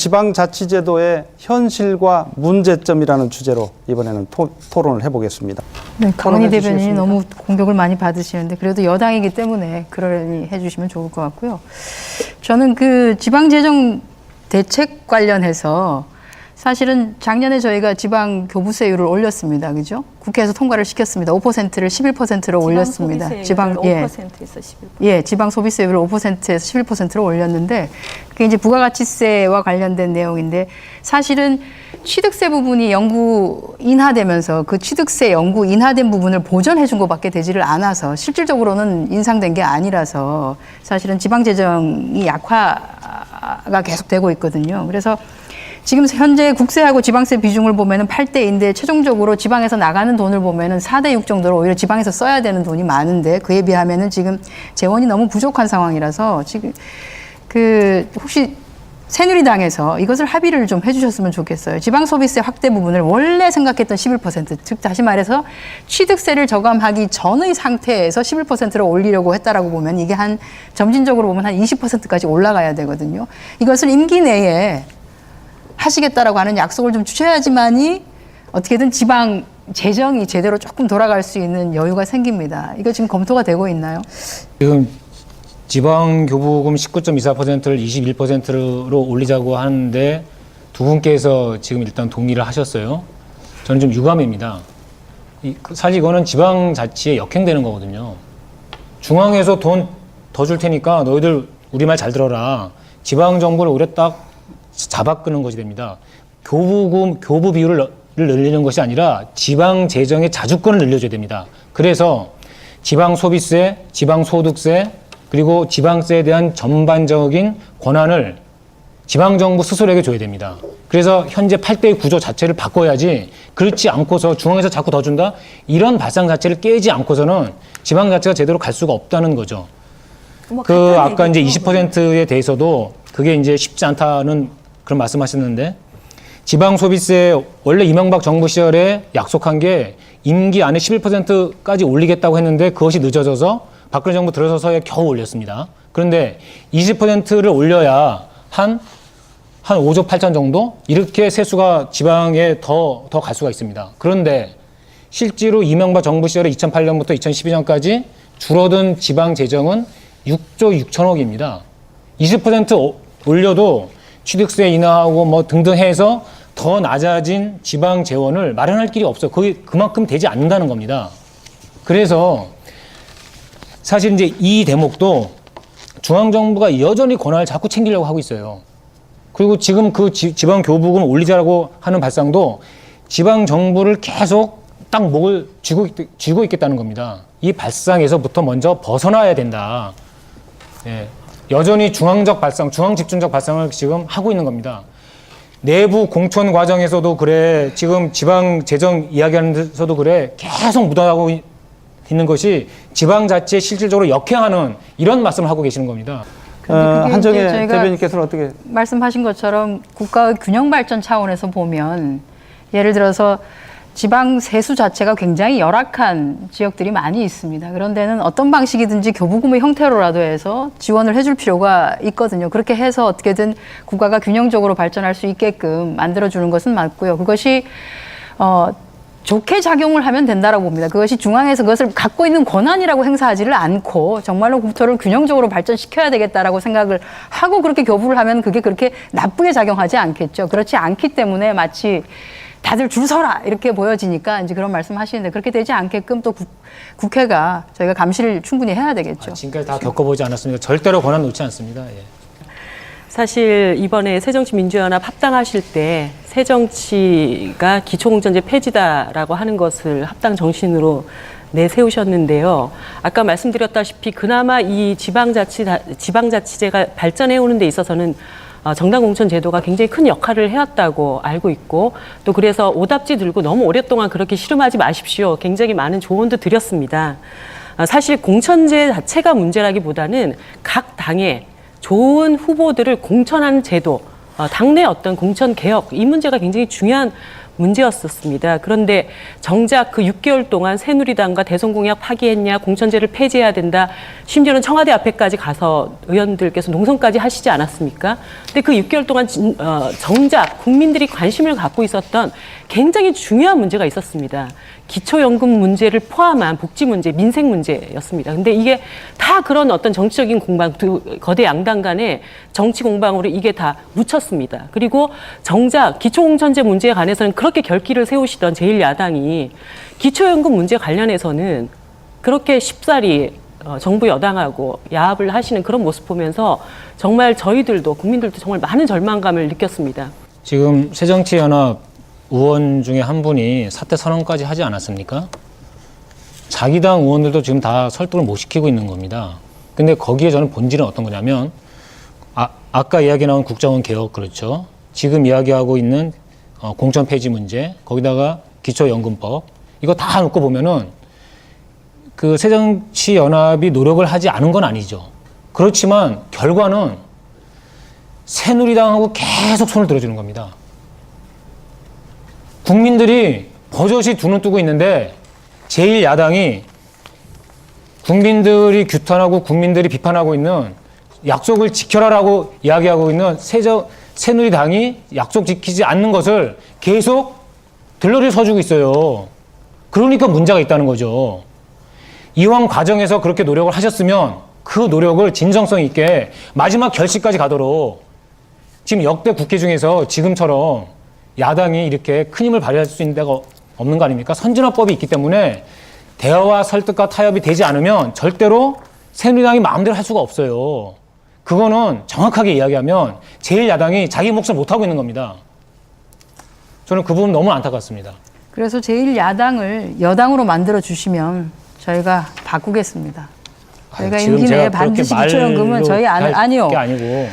지방자치제도의 현실과 문제점이라는 주제로 이번에는 토, 론을 해보겠습니다. 네, 토론해 대변인이? 너무 공격을 많이 받으시는데 그래도 여당이기 때문에 그러니 해주시면 좋을 것 같고요. 저는 그 지방재정 대책 관련해서 사실은 작년에 저희가 지방 교부세율을 올렸습니다. 그죠? 국회에서 통과를 시켰습니다. 5%를 11%로 올렸습니다. 지방 예. 5%에서 11%. 예, 지방 소비세율을 5%에서 11%로 올렸는데 그게 이제 부가가치세와 관련된 내용인데 사실은 취득세 부분이 영구 인하되면서 그 취득세 영구 인하된 부분을 보전해 준 것밖에 되지를 않아서 실질적으로는 인상된 게 아니라서 사실은 지방 재정이 약화가 계속되고 있거든요. 그래서 지금 현재 국세하고 지방세 비중을 보면은 8대인데 최종적으로 지방에서 나가는 돈을 보면은 4대 6 정도로 오히려 지방에서 써야 되는 돈이 많은데 그에 비하면은 지금 재원이 너무 부족한 상황이라서 지금 그 혹시 새누리당에서 이것을 합의를 좀 해주셨으면 좋겠어요. 지방 소비세 확대 부분을 원래 생각했던 11%, 즉 다시 말해서 취득세를 저감하기 전의 상태에서 11%로 올리려고 했다라고 보면 이게 한 점진적으로 보면 한 20%까지 올라가야 되거든요. 이것을 임기 내에 하시겠다라고 하는 약속을 좀 주셔야지만이 어떻게든 지방 재정이 제대로 조금 돌아갈 수 있는 여유가 생깁니다. 이거 지금 검토가 되고 있나요? 지금 지방 교부금 19.24%를 21%로 올리자고 하는데 두 분께서 지금 일단 동의를 하셨어요. 저는 좀 유감입니다. 이- 그 사실 이거는 지방자치에 역행되는 거거든요. 중앙에서 돈 더 줄 테니까 너희들 우리 말 잘 들어라. 지방 정부를 오히려 딱 잡아 끄는 것이 됩니다. 교부금 교부 비율을 늘리는 것이 아니라 지방 재정의 자주권을 늘려줘야 됩니다. 그래서 지방 소비세, 지방 소득세, 그리고 지방세에 대한 전반적인 권한을 지방 정부 스스로에게 줘야 됩니다. 그래서 현재 8대 구조 자체를 바꿔야지 그렇지 않고서 중앙에서 자꾸 더 준다 이런 발상 자체를 깨지 않고서는 지방 자체가 제대로 갈 수가 없다는 거죠. 뭐 그 아까 이제 얘기죠. 20%에 대해서도 그게 이제 쉽지 않다는 그런 말씀하셨는데 지방 소비세 원래 이명박 정부 시절에 약속한 게 임기 안에 11%까지 올리겠다고 했는데 그것이 늦어져서 박근혜 정부 들어서서야 겨우 올렸습니다. 그런데 20%를 올려야 한 한 5조 8천 정도 이렇게 세수가 지방에 더 더 갈 수가 있습니다. 그런데 실제로 이명박 정부 시절에 2008년부터 2012년까지 줄어든 지방 재정은 6조 6천억입니다. 20% 오- 올려도 취득세 인하하고 뭐 등등 해서 더 낮아진 지방 재원을 마련할 길이 없어요. 그게 그만큼 되지 않는다는 겁니다. 그래서 사실 이제 이 대목도 중앙정부가 여전히 권한을 자꾸 챙기려고 하고 있어요. 그리고 지금 그 지, 방 교부금 올리자라고 하는 발상도 지방 정부를 계속 딱 목을 쥐고, 있- 쥐고 있겠다는 겁니다. 이 발상에서부터 먼저 벗어나야 된다. 예, 여전히 중앙적 발상, 중앙 집중적 발상을 지금 하고 있는 겁니다. 내부 공천 과정에서도 그래, 지금 지방 재정 이야기하는 데서도 그래, 계속 묻어나고 이- 있는 것이 지방 자체에 실질적으로 역행하는 이런 말씀을 하고 계시는 겁니다. 어, 그게 한정혜 이제 저희가- 대변인께서는 어떻게 말씀하신 것처럼 국가의 균형 발전 차원에서 보면 예를 들어서 지방 세수 자체가 굉장히 열악한 지역들이 많이 있습니다. 그런 데는 어떤 방식이든지 교부금의 형태로라도 해서 지원을 해줄 필요가 있거든요. 그렇게 해서 어떻게든 국가가 균형적으로 발전할 수 있게끔 만들어주는 것은 맞고요. 그것이 어, 좋게 작용을 하면 된다라고 봅니다. 그것이 중앙에서 그것을 갖고 있는 권한이라고 행사하지를 않고 정말로 국토를 균형적으로 발전시켜야 되겠다라고 생각을 하고 그렇게 교부를 하면 그게 그렇게 나쁘게 작용하지 않겠죠. 그렇지 않기 때문에 마치 다들 줄 서라 이렇게 보여지니까 이제 그런 말씀 하시는데 그렇게 되지 않게끔 또 국, 국회가 저희가 감시를 충분히 해야 되겠죠. 지금까지 다 겪어보지 않았습니다. 절대로 권한 놓지 않습니다. 예. 사실 이번에 새정치민주연합 합당하실 때 새정치가 기초공천제 폐지다라고 하는 것을 합당 정신으로 내세우셨는데요. 아까 말씀드렸다시피 그나마 이 지방자치 지방자치제가 발전해 오는 데 있어서는 어, 정당 공천 제도가 굉장히 큰 역할을 해왔다고 알고 있고 또 그래서 오답지 들고 너무 오랫동안 그렇게 씨름하지 마십시오. 굉장히 많은 조언도 드렸습니다. 아, 사실 공천제 자체가 문제라기보다는 각 당의 좋은 후보들을 공천하는 제도, 어, 당내 어떤 공천 개혁 이 문제가 굉장히 중요한 문제였었습니다. 그런데 정작 그 6개월 동안 새누리당과 대선공약 파기했냐, 공천제를 폐지해야 된다, 심지어는 청와대 앞에까지 가서 의원들께서 농성까지 하시지 않았습니까? 근데 그 6개월 동안 진- 어, 정작 국민들이 관심을 갖고 있었던 굉장히 중요한 문제가 있었습니다. 기초연금 문제를 포함한 복지 문제, 민생 문제였습니다. 근데 이게 다 그런 어떤 정치적인 공방, 두 거대 양당 간의 정치 공방으로 이게 다 묻혔습니다. 그리고 정작 기초공천제 문제에 관해서는 그 렇게 결기를 세우시던 제1야당이 기초연금 문제 관련해서는 그렇게 쉽사리 어, 정부 여당하고 야합을 하시는 그런 모습 보면서 정말 저희들도 국민들도 정말 많은 절망감을 느꼈습니다. 지금 새정치연합 의원 중에 한 분이 사퇴 선언까지 하지 않았습니까? 자기 당 의원들도 지금 다 설득을 못 시키고 있는 겁니다. 근데 거기에 저는 본질은 어떤 거냐면 아, 아까 이야기 나온 국정원 개혁 그렇죠. 지금 이야기하고 있는 어, 공천 폐지 문제 거기다가 기초연금법 이거 다 놓고 보면은 그 새정치연합이 노력을 하지 않은 건 아니죠. 그렇지만 결과는 새누리당하고 계속 손을 들어주는 겁니다. 국민들이 버젓이 두 눈 뜨고 있는데 제1야당이 국민들이 규탄하고 국민들이 비판하고 있는 약속을 지켜라라고 이야기하고 있는 새저, 새누리당이 약속 지키지 않는 것을 계속 들러리 서주고 있어요. 그러니까 문제가 있다는 거죠. 이왕 과정에서 그렇게 노력을 하셨으면 그 노력을 진정성 있게 마지막 결실까지 가도록 지금 역대 국회 중에서 지금처럼 야당이 이렇게 큰 힘을 발휘할 수 있는 데가 없는 거 아닙니까? 선진화법이 있기 때문에 대화와 설득과 타협이 되지 않으면 절대로 새누리당이 마음대로 할 수가 없어요. 그거는 정확하게 이야기하면 제1야당이 자기 몫을 못하고 있는 겁니다. 저는 그 부분 너무 안타깝습니다. 그래서 제1야당을 여당으로 만들어 주시면 저희가 바꾸겠습니다. 저희가 임기 내에 반드시 기초연금은 저희 안, 할 아니요. 게 아니고